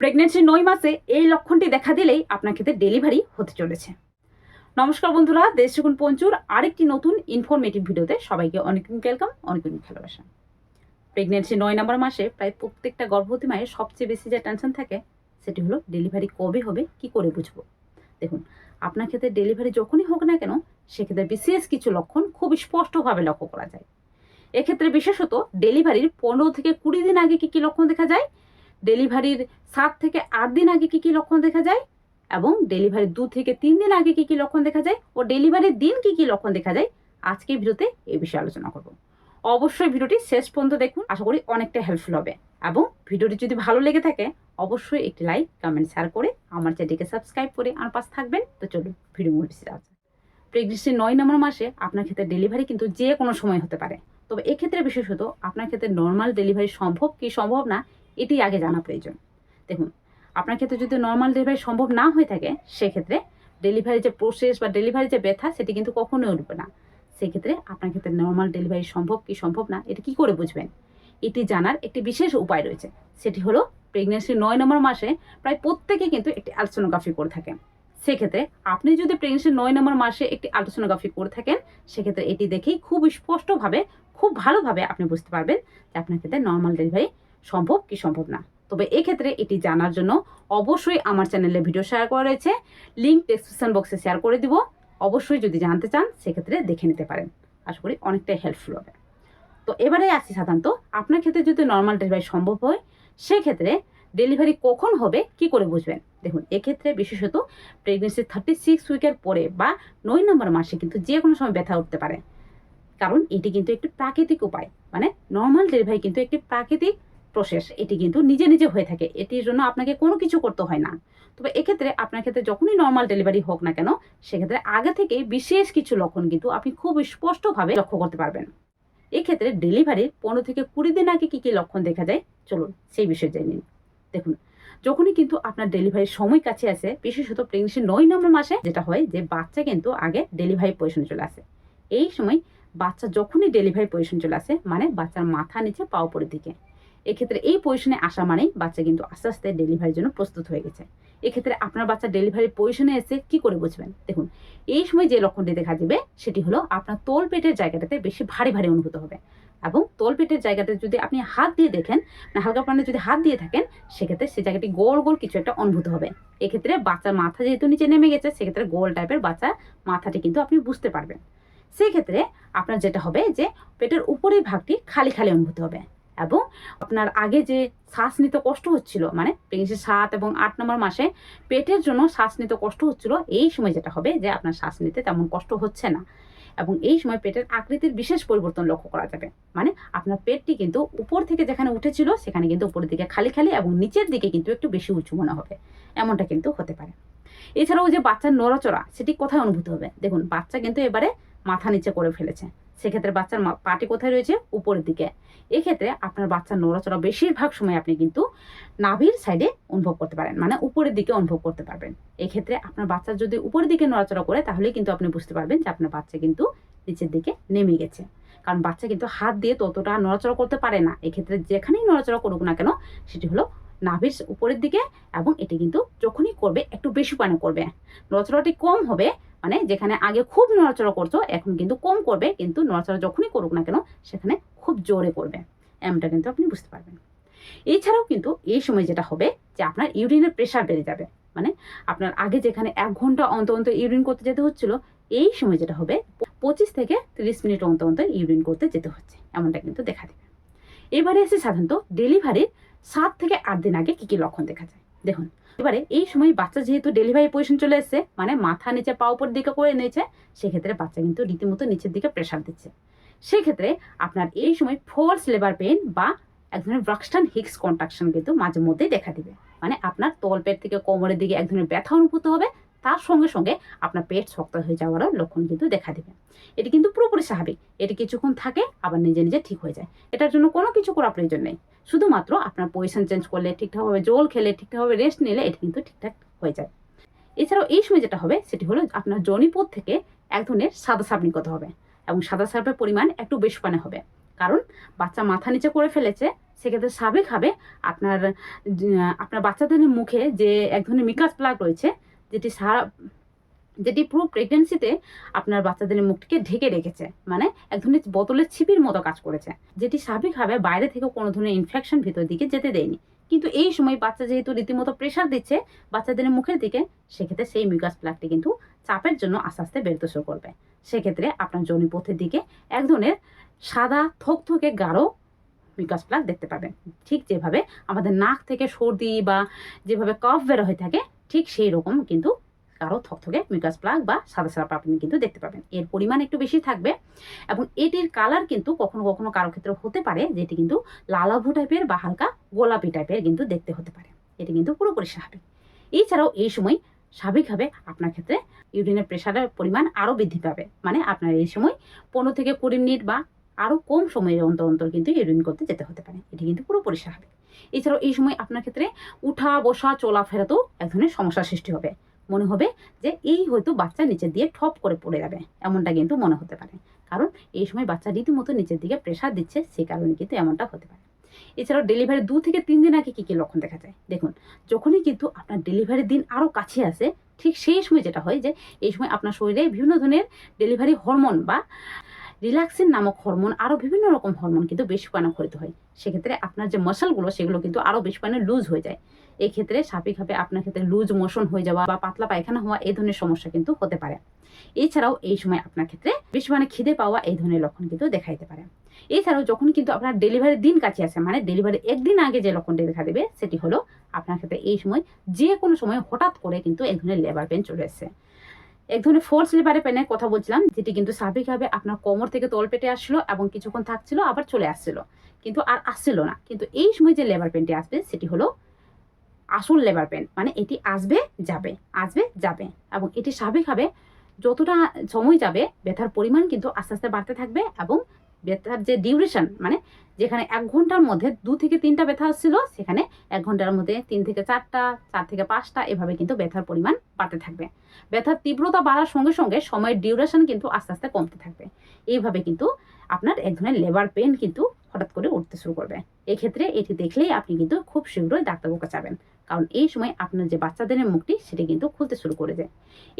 প্রেগনেন্সির নয় মাসে এই লক্ষণটি দেখা দিলেই আপনার ক্ষেত্রে ডেলিভারি হতে চলেছে। নমস্কার বন্ধুরা, দেশ যখন পঞ্চুর, আরেকটি নতুন ইনফরমেটিভ ভিডিওতে সবাইকে অনেক ওয়েলকাম অনেক অনেক ভালোবাসা। প্রেগনেন্সি নয় নম্বর মাসে প্রায় প্রত্যেকটা গর্ভবতী মায়ের সবচেয়ে বেশি যে টেনশন থাকে, সেটি হলো ডেলিভারি কবে হবে, কি করে বুঝব? দেখুন, আপনার ক্ষেত্রে ডেলিভারি যখনই হোক না কেন, সেক্ষেত্রে বিশেষ কিছু লক্ষণ খুব স্পষ্টভাবে লক্ষ্য করা যায়। এক্ষেত্রে বিশেষত ডেলিভারির পনেরো থেকে কুড়ি দিন আগে কি কি লক্ষণ দেখা যায়? ডেলিভারির সাত থেকে আট দিন আগে কি কি লক্ষণ দেখা যায়? এবং ডেলিভারির দু থেকে তিন দিন আগে কি কি লক্ষণ দেখা যায়? ও ডেলিভারির দিন কি কি লক্ষণ দেখা যায়? আজকে ভিডিওতে এই বিষয়ে আলোচনা করব। অবশ্যই ভিডিওটি শেষ পর্যন্ত দেখুন, আশা করি অনেকটা হেল্পফুল হবে। এবং ভিডিওটি যদি ভালো লেগে থাকে, অবশ্যই একটি লাইক কমেন্ট শেয়ার করে আমার চ্যানেলটিকে সাবস্ক্রাইব করে আমার পাশে থাকবেন। তো চলুন ভিডিও মূল আছে প্রেগনেন্সির নয় নম্বর মাসে আপনার ক্ষেত্রে ডেলিভারি কিন্তু যে কোনো সময় হতে পারে। তবে এক্ষেত্রে বিশেষত আপনার ক্ষেত্রে নর্মাল ডেলিভারি সম্ভব কি সম্ভব না এটি আগে জানা প্রয়োজন। দেখুন, আপনার ক্ষেত্রে যদি নর্মাল ডেলিভারি সম্ভব না হয়ে থাকে, সেক্ষেত্রে ডেলিভারি যে প্রসেস বা ডেলিভারি যে ব্যথা, সেটি কিন্তু কখনোই উঠবে না। সেক্ষেত্রে আপনার ক্ষেত্রে নর্মাল ডেলিভারি সম্ভব কি সম্ভব না, এটা কি করে বুঝবেন? এটি জানার একটি বিশেষ উপায় রয়েছে। সেটি হলো প্রেগনেন্সির নয় নম্বর মাসে প্রায় প্রত্যেকে কিন্তু একটি আলট্রাসোনোগ্রাফি করে থাকেন। সেক্ষেত্রে আপনি যদি প্রেগনেন্সির নয় নম্বর মাসে একটি আলট্রাসোনোগ্রাফি করে থাকেন, সেক্ষেত্রে এটি দেখেই খুব স্পষ্টভাবে, খুব ভালোভাবে আপনি বুঝতে পারবেন যে আপনার ক্ষেত্রে নর্মাল ডেলিভারি সম্ভব কি সম্ভব না? তবে এক্ষেত্রে এটি জানার জন্য অবশ্যই আমার চ্যানেলে ভিডিও শেয়ার করা রয়েছে। লিঙ্ক ডেসক্রিপশন বক্সে শেয়ার করে দিব। অবশ্যই যদি জানতে চান, সেক্ষেত্রে দেখে নিতে পারেন। আশা করি অনেকটাই হেল্পফুল হবে। তো এবারে আসি সাধারণত, আপনার ক্ষেত্রে যদি নর্মাল ডেলিভারি সম্ভব হয়, সেক্ষেত্রে ডেলিভারি কখন হবে, কি করে বুঝবেন? দেখুন, এক্ষেত্রে বিশেষত প্রেগনেন্সি থার্টি সিক্স উইকের পরে বা নয় নম্বর মাসে কিন্তু যে কোনো সময় ব্যথা উঠতে পারে। কারণ এটি কিন্তু একটি প্রাকৃতিক উপায়। মানে নর্মাল ডেলিভারি কিন্তু একটি প্রাকৃতিক প্রসেস এটি কিন্তু নিজে নিজে হয়ে থাকে। এটির জন্য আপনাকে কোনো কিছু করতে হয় না। তবে এক্ষেত্রে আপনার ক্ষেত্রে যখনই নর্মাল ডেলিভারি হোক না কেন, সেক্ষেত্রে আগে থেকে বিশেষ কিছু লক্ষণ কিন্তু আপনি খুব স্পষ্টভাবে লক্ষ্য করতে পারবেন। এক্ষেত্রে ডেলিভারির পনেরো থেকে কুড়ি দিন আগে কী কী লক্ষণ দেখা যায়? চলুন সেই বিষয়ে জেনে নিন দেখুন, যখনই কিন্তু আপনার ডেলিভারির সময় কাছে আসে, বিশেষত প্রেগনেন্সি নয় নম্বর মাসে, যেটা হয় যে বাচ্চা কিন্তু আগে ডেলিভারি পজিশনে চলে আসে। এই সময় বাচ্চা যখনই ডেলিভারি পজিশন চলে আসে মানে বাচ্চার মাথা নিচে পা উপরের দিকে। এক্ষেত্রে এই পজিশনে আসা মানেই বাচ্চা কিন্তু আস্তে আস্তে ডেলিভারির জন্য প্রস্তুত হয়ে গেছে। এক্ষেত্রে আপনার বাচ্চা ডেলিভারি পজিশনে এসে কি করে বুঝবেন? দেখুন, এই সময় যে লক্ষণটি দেখা দিবে, সেটি হলো আপনার তোল পেটের জায়গাটাতে বেশি ভারী ভারী অনুভূত হবে এবং তোল পেটের জায়গাতে যদি আপনি হাত দিয়ে দেখেন না হালকা প্রাণে যদি হাত দিয়ে থাকেন, সেক্ষেত্রে সেই জায়গাটি গোল গোল কিছু একটা অনুভূত হবে। এক্ষেত্রে বাচ্চার মাথা যেহেতু নিচে নেমে গেছে, সেক্ষেত্রে গোল টাইপের বাচ্চা মাথাটি কিন্তু আপনি বুঝতে পারবেন। সেই ক্ষেত্রে আপনার যেটা হবে যে, পেটের উপরের ভাগটি খালি খালি অনুভূত হবে। এবং আপনার আগে যে শ্বাস নিতে কষ্ট হচ্ছিল মানে প্রেগনেন্সি সাত এবং আট নম্বর মাসে পেটের জন্য শ্বাস নিতে কষ্ট হচ্ছিল, এই সময় যেটা হবে যে আপনার শ্বাস নিতে তেমন কষ্ট হচ্ছে না। এবং এই সময় পেটের আকৃতির বিশেষ পরিবর্তন লক্ষ্য করা যাবে। মানে আপনার পেটটি কিন্তু উপর থেকে যেখানে উঠেছিল, সেখানে কিন্তু উপরের দিকে খালি খালি এবং নিচের দিকে কিন্তু একটু বেশি উঁচু মনে হবে। এমনটা কিন্তু হতে পারে। এছাড়াও যে বাচ্চার নড়াচড়া, সেটি কোথায় অনুভূত হবে? দেখুন, বাচ্চা কিন্তু এবারে মাথা নিচে করে ফেলেছে। সেক্ষেত্রে বাচ্চার পাটি কোথায় রয়েছে? উপরের দিকে। এক্ষেত্রে আপনার বাচ্চার নড়াচড়া বেশিরভাগ সময় আপনি কিন্তু নাভির সাইডে অনুভব করতে পারেন মানে উপরের দিকে অনুভব করতে পারবেন। এক্ষেত্রে আপনার বাচ্চা যদি উপরের দিকে নড়াচড়া করে, তাহলে কিন্তু আপনি বুঝতে পারবেন যে আপনার বাচ্চা কিন্তু নিচের দিকে নেমে গেছে। কারণ বাচ্চা কিন্তু হাত দিয়ে ততটা নড়াচড়া করতে পারে না। এক্ষেত্রে যেখানেই নড়াচড়া করুক না কেন, সেটি হলো নাভির উপরের দিকে এবং এটি কিন্তু যখনই করবে, একটু বেশি পানে করবে। নড়াচড়াটি কম হবে মানে যেখানে আগে খুব নড়াচড়া করতো, এখন কিন্তু কম করবে, কিন্তু নড়াচড়া যখনই করুক না কেন, সেখানে খুব জোরে করবে। এমনটা কিন্তু আপনি বুঝতে পারবেন। এছাড়াও কিন্তু এই সময় যেটা হবে, যে আপনার ইউরিনের প্রেশার বেড়ে যাবে। মানে আপনার আগে যেখানে এক ঘণ্টা অন্তর অন্তর ইউরিন করতে যেতে হচ্ছিল, এই সময় যেটা হবে, পঁচিশ থেকে তিরিশ মিনিট অন্তর অন্তর ইউরিন করতে যেতে হচ্ছে। এমনটা কিন্তু দেখা দেবে। এবারে এসে সাধারণত ডেলিভারির সাত থেকে আট দিন আগে কী কী লক্ষণ দেখা যায়? দেখুন, এবারে এই সময় বাচ্চা যেহেতু ডেলিভারি পজিশন চলে এসেছে মানে মাথা নিচে পা উপর দিকে করে নিয়েছে, সেক্ষেত্রে বাচ্চা কিন্তু রীতিমতো নিচের দিকে প্রেশার দিচ্ছে। সেক্ষেত্রে আপনার এই সময় ফোর্স লেবার পেন বা এক ধরনের ব্রাক্সটান হিক্স কন্ট্রাকশন কিন্তু মাঝে মধ্যেই দেখা দিবে। মানে আপনার তলপেট থেকে কোমরের দিকে এক ধরনের ব্যথা অনুভূত হবে, তার সঙ্গে সঙ্গে আপনার পেট শক্ত হয়ে যাওয়ারও লক্ষণ কিন্তু দেখা দিবে। এটি কিন্তু পুরোপুরি স্বাভাবিক, এটি কিছুক্ষণ থাকে, আবার নিজে নিজে ঠিক হয়ে যায়। এটার জন্য কোনো কিছু করার প্রয়োজন নেই। শুধুমাত্র আপনার পজিশন চেঞ্জ করলে ঠিকঠাকভাবে জল খেলে ঠিকঠাকভাবে রেস্ট নিলে এটা কিন্তু ঠিকঠাক হয়ে যায়। এছাড়াও এই সময় যেটা হবে, সেটি হলো আপনার জনিপথ থেকে এক ধরনের সাদা সাপ নির্গত হবে এবং সাদা সাপের পরিমাণ একটু বেশি পানে হবে। কারণ বাচ্চা মাথা নিচে করে ফেলেছে, সেক্ষেত্রে স্বাভাবিকভাবে আপনার আপনার বাচ্চাদের মুখে যে এক ধরনের মিকাস প্লাগ রয়েছে, যেটি সারা যেটি পুরো প্রেগনেন্সিতে আপনার বাচ্চাদের মুখটিকে ঢেকে রেখেছে। মানে এক ধরনের বোতলের ছিপির মতো কাজ করেছে। যেটি স্বাভাবিকভাবে বাইরে থেকে কোনো ধরনের ইনফেকশন ভিতর দিকে যেতে দেয়নি। কিন্তু এই সময় বাচ্চা যেহেতু রীতিমতো প্রেশার দিচ্ছে, বাচ্চাদের মুখের দিকে, সেক্ষেত্রে সেই মিউকাস প্লাগটি কিন্তু চাপের জন্য আস্তে আস্তে বেরোতে শুরু করবে। সেক্ষেত্রে আপনার জনিপথের দিকে এক ধরনের সাদা, থকথকে গাঢ় মিউকাস প্লাগ দেখতে পাবেন। ঠিক যেভাবে আমাদের নাক থেকে সর্দি বা যেভাবে কফ বেরো হয়ে থাকে, ঠিক সেই রকম কিন্তু কারও থকথকে মিউকাস প্লাগ বা সাদা সাদা আপনি কিন্তু দেখতে পাবেন। এর পরিমাণ একটু বেশি থাকবে এবং এটির কালার কিন্তু কখনো কখনো কারও ক্ষেত্রে হতে পারে, যেটি কিন্তু লালাভু টাইপের বা হালকা গোলাপি টাইপের কিন্তু দেখতে হতে পারে। এটি কিন্তু পুরোপুরি স্বাভাবিক। এছাড়াও এই সময় স্বাভাবিকভাবে আপনার ক্ষেত্রে ইউরিনের প্রেশারের পরিমাণ আরও বৃদ্ধি পাবে। মানে আপনার এই সময় পনেরো থেকে কুড়ি মিনিট বা আরও কম সময়ের অন্তর অন্তর কিন্তু ইউরিন করতে যেতে হতে পারে। এটি কিন্তু পুরোপুরি স্বাভাবিক। এছাড়াও এই সময় আপনার ক্ষেত্রে উঠা, বসা, চলাফেরাতেও এক ধরনের সমস্যার সৃষ্টি হবে। মনে হবে যে এই হয়তো বাচ্চা নিচের দিয়ে ঠপ করে পড়ে যাবে, এমনটা কিন্তু মনে হতে পারে। কারণ এই সময় বাচ্চা রীতিমতো নিচের দিকে প্রেশার দিচ্ছে, সে কারণে কিন্তু এমনটা হতে পারে। এছাড়াও ডেলিভারি দু থেকে তিন দিন আগে কী কী লক্ষণ দেখা যায়? দেখুন, যখনই কিন্তু আপনার ডেলিভারির দিন আরও কাছে আসে, ঠিক সেই সময় যেটা হয় যে, এই সময় আপনার শরীরে বিভিন্ন ধরনের ডেলিভারি হরমোন বা রিল্যাক্সিন নামক হরমোন আরও বিভিন্ন রকম হরমোন কিন্তু বেশি পরিমাণে ক্ষরিত হয়। সেক্ষেত্রে আপনার যে মাসলগুলো সেগুলো কিন্তু আরও বেশি পরিমাণে লুজ হয়ে যায়। এই ক্ষেত্রে স্বাভাবিকভাবে আপনার ক্ষেত্রে লুজ মোশন হয়ে যাওয়া বা পাতলা পায়খানা হওয়া এই ধরনের সমস্যা কিন্তু হতে পারে। এছাড়াও এই সময় আপনার ক্ষেত্রে বেশি মানে খিদে পাওয়া এই ধরনের লক্ষণ কিন্তু দেখা দিতে পারে। এছাড়াও যখন কিন্তু আপনার ডেলিভারির দিন কাছে আসে মানে ডেলিভারি একদিন আগে যে লক্ষণটি দেখা দেবে, সেটি হলো আপনার ক্ষেত্রে এই সময় যে কোনো সময় হঠাৎ করে কিন্তু এই ধরনের লেবার পেন চলে এসেছে এক ধরনের ফোর্স লেবারে পেনের কথা বলছিলাম, যেটি কিন্তু স্বাভাবিকভাবে আপনার কোমর থেকে তল পেটে আসলো এবং কিছুক্ষণ থাকছিল, আবার চলে আসছিল। কিন্তু আর আসছিল না। কিন্তু এই সময় যে লেবার পেনটি আসবে, সেটি হলো আসল লেবার পেন মানে এটি আসবে, যাবে আসবে, যাবে। এবং এটি স্বাভাবিকভাবে যতটা সময় যাবে, ব্যথার পরিমাণ কিন্তু আস্তে আস্তে বাড়তে থাকবে এবং ব্যথার যে ডিউরেশন মানে যেখানে এক ঘণ্টার মধ্যে দু থেকে তিনটা ব্যথা আসছিল, সেখানে এক ঘণ্টার মধ্যে তিন থেকে চারটা, চার থেকে পাঁচটা, এভাবে কিন্তু ব্যথার পরিমাণ বাড়তে থাকবে। ব্যথার তীব্রতা বাড়ার সঙ্গে সঙ্গে সময়ের ডিউরেশন কিন্তু আস্তে আস্তে কমতে থাকবে। এইভাবে কিন্তু আপনার এক ধরনের লেবার পেন কিন্তু হঠাৎ করে উঠতে শুরু করবে। এক্ষেত্রে এটি দেখলেই আপনি কিন্তু খুব শীঘ্রই ডাক্তারবাবুকে যাবেন কারণ এই সময় আপনার যে বাচ্চাদের মুখটি, সেটি কিন্তু খুলতে শুরু করে যায়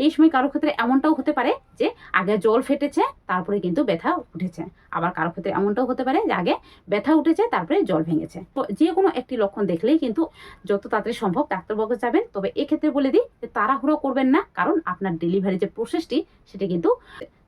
এই সময় কারও ক্ষেত্রে এমনটাও হতে পারে যে আগে জল ফেটেছে, তারপরে কিন্তু ব্যথা উঠেছে। আবার কারও ক্ষেত্রে এমনটাও হতে পারে যে আগে ব্যথা উঠেছে, তারপরে জল ভেঙেছে। তো যে কোনো একটি লক্ষণ দেখলেই কিন্তু যত তাড়াতাড়ি সম্ভব ডাক্তারবাবুকে যাবেন তবে এক্ষেত্রে বলে দিই যে তাড়াহুড়ো করবেন না, কারণ আপনার ডেলিভারি যে প্রসেসটি, সেটি কিন্তু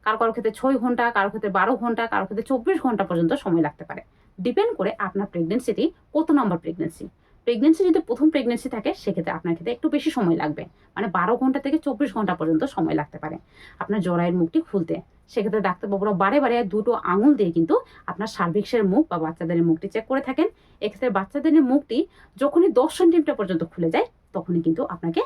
কারও কারও ক্ষেত্রে ছয় ঘণ্টা, কারও ক্ষেত্রে বারো ঘণ্টা, কারও ক্ষেত্রে চব্বিশ ঘণ্টা পর্যন্ত সময় লাগতে পারে। ডিপেন্ড করে আপনার প্রেগনেন্সিটি কত নম্বর প্রেগনেন্সি প্রেগনেন্সি যদি প্রথম প্রেগনেন্সি থাকে, সেক্ষেত্রে আপনার ক্ষেত্রে একটু বেশি সময় লাগবে। মানে বারো ঘণ্টা থেকে চব্বিশ ঘণ্টা পর্যন্ত সময় লাগতে পারে। আপনার জরায়ের মুখটি খুলতে। সেক্ষেত্রে ডাক্তারবাবুরা বারে বারে দুটো আঙুল দিয়ে কিন্তু আপনার সার্ভিক্সের মুখ বা বাচ্চাদের মুখটি চেক করে থাকেন। এক্ষেত্রে বাচ্চাদের মুখটি যখনই দশ সেন্টিমিটার পর্যন্ত খুলে যায়, তখনই কিন্তু আপনাকে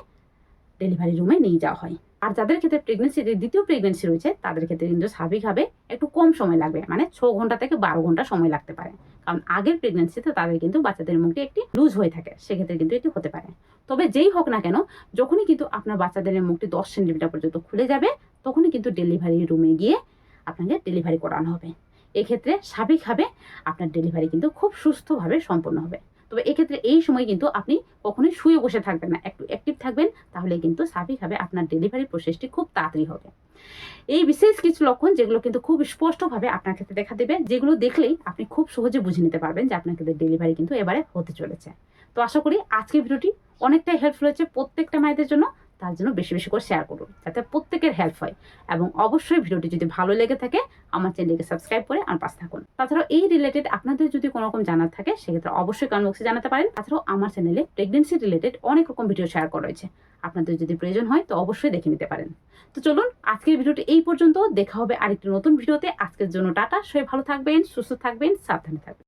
ডেলিভারি রুমে নিয়ে যাওয়া হয়। আর যাদের ক্ষেত্রে প্রেগনেন্সি দ্বিতীয় প্রেগনেন্সি রয়েছে, তাদের ক্ষেত্রে কিন্তু স্বাভাবিকভাবে একটু কম সময় লাগবে। মানে ছ ঘণ্টা থেকে বারো ঘণ্টা সময় লাগতে পারে। কারণ আগের প্রেগনেন্সিতে তাদের কিন্তু বাচ্চাদের মুখে একটি লুজ হয়ে থাকে। সেক্ষেত্রে কিন্তু এটি হতে পারে। তবে যেই হোক না কেন, যখনই কিন্তু আপনার বাচ্চাদের মুখটি দশ সেন্টিমিটার পর্যন্ত খুলে যাবে, তখনই কিন্তু ডেলিভারি রুমে গিয়ে আপনাকে ডেলিভারি করানো হবে। এক্ষেত্রে স্বাভাবিকভাবে আপনার ডেলিভারি কিন্তু খুব সুস্থভাবে সম্পন্ন হবে। তবে এক্ষেত্রে এই সময় কিন্তু আপনি কখনোই শুয়ে বসে থাকবেন না। একটু অ্যাক্টিভ থাকবেন, তাহলে কিন্তু স্বাভাবিকভাবে আপনার ডেলিভারি প্রসেসটি খুব তাড়াতাড়ি হবে। এই বিশেষ কিছু লক্ষণ যেগুলো কিন্তু খুব স্পষ্টভাবে আপনার ক্ষেত্রে দেখা দেবে, যেগুলো দেখলেই আপনি খুব সহজে বুঝে নিতে পারবেন যে আপনার ক্ষেত্রে ডেলিভারি কিন্তু এবারে হতে চলেছে। তো আশা করি আজকের ভিডিওটি অনেকটাই হেল্পফুল হয়েছে প্রত্যেকটা মায়েদের জন্য। তার জন্য বেশি বেশি করে শেয়ার করুন, যাতে প্রত্যেকের হেল্প হয়। এবং অবশ্যই ভিডিওটি যদি ভালো লেগে থাকে, আমার চ্যানেলকে সাবস্ক্রাইব করে আমার পাশে থাকুন। তাছাড়াও এই রিলেটেড আপনাদের যদি কোনো রকম জানার থাকে, সেক্ষেত্রে অবশ্যই কমেন্ট বক্সে জানাতে পারেন। তাছাড়াও আমার চ্যানেলে প্রেগনেন্সি রিলেটেড অনেক রকম ভিডিও শেয়ার করা রয়েছে। আপনাদের যদি প্রয়োজন হয়, তো অবশ্যই দেখে নিতে পারেন। তো চলুন, আজকের ভিডিওটি এই পর্যন্ত। দেখা হবে আরেকটি নতুন ভিডিওতে। আজকের জন্য টাটা। সবাই ভালো থাকবেন, সুস্থ থাকবেন, সাবধানে থাকবেন।